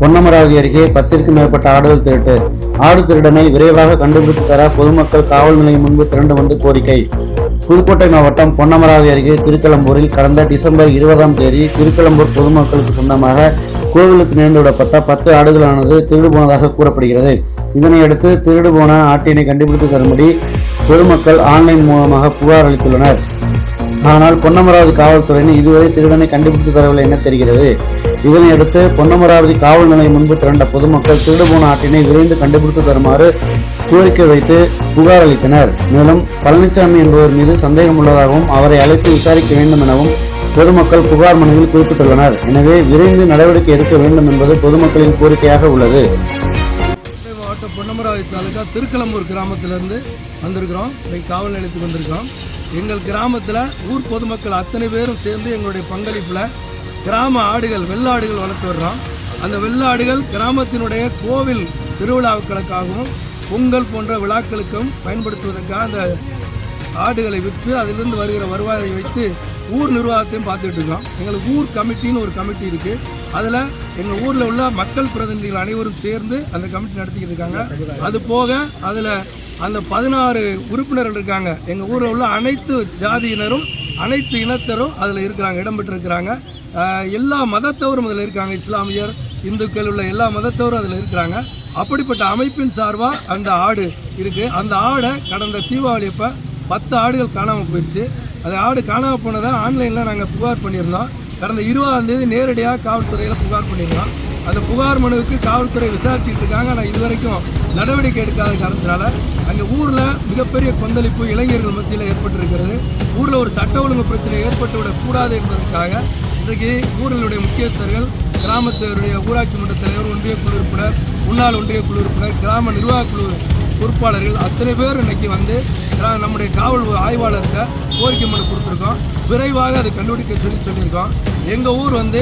பொன்னமராவதி அருகே பத்திற்கும் மேற்பட்ட ஆடுகள் திருட்டு. ஆடு திருடனை விரைவாக கண்டுபிடித்து தர பொதுமக்கள் காவல் நிலையம் முன்பு திரண்டு வந்து கோரிக்கை. புதுக்கோட்டை மாவட்டம் பொன்னமராவதி அருகே திருக்கலம்பூரில் கடந்த டிசம்பர் இருபதாம் தேதி திருக்கலம்பூர் பொதுமக்களுக்கு சொந்தமாக கோவிலுக்கு நேர்ந்து விடப்பட்ட பத்து ஆடுகளானது திருடு போனதாக கூறப்படுகிறது. இதனையடுத்து திருடு போன ஆட்டினை கண்டுபிடித்து தரும்படி பொதுமக்கள் ஆன்லைன் மூலமாக புகார் அளித்துள்ளனர். ஆனால் பொன்னமராவதி காவல்துறையினர் இதுவரை திருடனை கண்டுபிடித்து தரவில்லை என தெரிகிறது. இதனையடுத்து பொன்னமராவதி காவல் நிலையம் முன்பு திரண்ட பொதுமக்கள் திருடு போன ஆட்டினை விரைந்து கண்டுபிடித்து தருமாறு கோரிக்கை வைத்து புகார் அளித்தனர். மேலும் பழனிசாமி என்பவர் மீது சந்தேகம் உள்ளதாகவும் அவரை அழைத்து விசாரிக்க வேண்டும் எனவும் பொதுமக்கள் புகார் மனுவில் குறிப்பிட்டுள்ளனர். எனவே விரைந்து நடவடிக்கை எடுக்க வேண்டும் என்பது பொதுமக்களின் கோரிக்கையாக உள்ளது. மாவட்டம் பொன்னமராவதி தாலுக்கா திருக்கலம்பூர் கிராமத்திலிருந்து வந்திருக்கிறோம். இன்னைக்கு காவல் நிலையத்துக்கு வந்திருக்கிறோம். எங்கள் கிராமத்தில் ஊர் பொதுமக்கள் அத்தனை பேரும் சேர்ந்து எங்களுடைய பங்களிப்பில் கிராம ஆடுகள் வெள்ளாடுகள் வளர்த்து வர்றோம். அந்த வெள்ளாடுகள் கிராமத்தினுடைய கோவில் திருவிழாக்களுக்காகவும் பொங்கல் போன்ற விழாக்களுக்கும் பயன்படுத்துவதற்காக அந்த ஆடுகளை விற்று அதிலிருந்து வருகிற வருவாயை வைத்து ஊர் நிர்வாகத்தையும் பார்த்துட்டு இருக்கோம். எங்களுக்கு ஊர் கமிட்டின்னு ஒரு கமிட்டி இருக்கு. அதில் எங்கள் ஊரில் உள்ள மக்கள் பிரதிநிதிகள் அனைவரும் சேர்ந்து அந்த கமிட்டி நடத்திக்கிட்டு இருக்காங்க. அது போக அதில் அந்த பதினாறு உறுப்பினர்கள் இருக்காங்க. எங்கள் ஊரில் உள்ள அனைத்து ஜாதியினரும் அனைத்து இனத்தரும் அதில் இருக்கிறாங்க இடம்பெற்றிருக்கிறாங்க ஆஹ் எல்லா மதத்தவரும் அதில் இருக்காங்க. இஸ்லாமியர் இந்துக்கள் உள்ள எல்லா மதத்தவரும் அதில் இருக்கிறாங்க. அப்படிப்பட்ட அமைப்பின் சார்பாக அந்த ஆடு இருக்குது அந்த ஆடை கடந்த தீபாவளி அப்போ பத்து ஆடுகள் காணாமல் போயிடுச்சு அது ஆடு காணாமல் போனதை ஆன்லைனில் நாங்கள் புகார் பண்ணியிருந்தோம். கடந்த இருபதாம் தேதி நேரடியாக காவல்துறையில் புகார் பண்ணியிருந்தோம். அந்த புகார் மனுவுக்கு காவல்துறை விசாரிச்சுட்டு இருக்காங்க. ஆனால் இதுவரைக்கும் நடவடிக்கை எடுக்காத காரணத்தினால அங்கே ஊரில் மிகப்பெரிய கொந்தளிப்பு இளைஞர்கள் மத்தியில் ஏற்பட்டிருக்கிறது. ஊரில் ஒரு சட்ட ஒழுங்கு பிரச்சனை ஏற்பட்டு விடக்கூடாது என்பதற்காக இன்றைக்கு ஊர்களுடைய முக்கியஸ்தர்கள் கிராமத்தினுடைய ஊராட்சி மன்ற தலைவர் ஒன்றிய குழு உறுப்பினர் முன்னாள் ஒன்றிய குழு உறுப்பினர் கிராம நிர்வாக குழு பொறுப்பாளர்கள் அத்தனை பேர் இன்னைக்கு வந்து நம்முடைய காவல் ஆய்வாளருக்கு கோரிக்கை மனு கொடுத்துருக்கோம். விரைவாக அதை கண்டுபிடிக்க சொல்லி சொல்லியிருக்கோம். எங்கள் ஊர் வந்து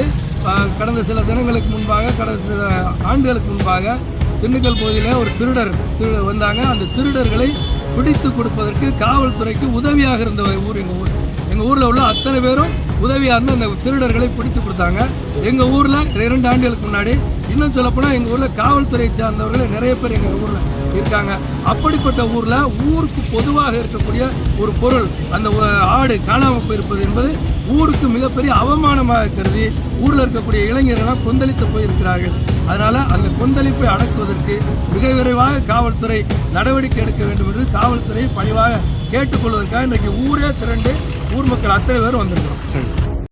கடந்த சில தினங்களுக்கு முன்பாக கடந்த சில ஆண்டுகளுக்கு முன்பாக திண்டுக்கல் பகுதியில் ஒரு திருடர் திருடர் வந்தாங்க. அந்த திருடர்களை பிடித்து கொடுப்பதற்கு காவல்துறைக்கு உதவியாக இருந்த ஊர் எங்கள் ஊர். எங்கள் ஊரில் உள்ள அத்தனை பேரும் உதவியாக இருந்து அந்த திருடர்களை பிடித்து கொடுத்தாங்க. எங்கள் ஊரில் இரண்டு ஆண்டுகளுக்கு முன்னாடி இன்னும் சொல்லப்போனால் எங்கள் ஊரில் காவல்துறை சார்ந்தவர்கள் நிறைய பேர் எங்கள் ஊரில் இருக்காங்க. அப்படிப்பட்ட ஊரில் ஊருக்கு பொதுவாக இருக்கக்கூடிய ஒரு பொருள் அந்த ஆடு காணாமல் போயிருப்பது என்பது ஊருக்கு மிகப்பெரிய அவமானமாக கருதி ஊரில் இருக்கக்கூடிய இளைஞர்கள்லாம் கொந்தளித்து போயிருக்கிறார்கள். அதனால் அந்த கொந்தளிப்பை அடக்குவதற்கு மிக விரைவாக காவல்துறை நடவடிக்கை எடுக்க வேண்டும் என்று காவல்துறை பணிவாக கேட்டுக்கொள்வதற்காக இன்றைக்கு ஊரே திரண்டு ஊர் மக்கள் அத்தனை பேரும் வந்திருக்கிறோம்.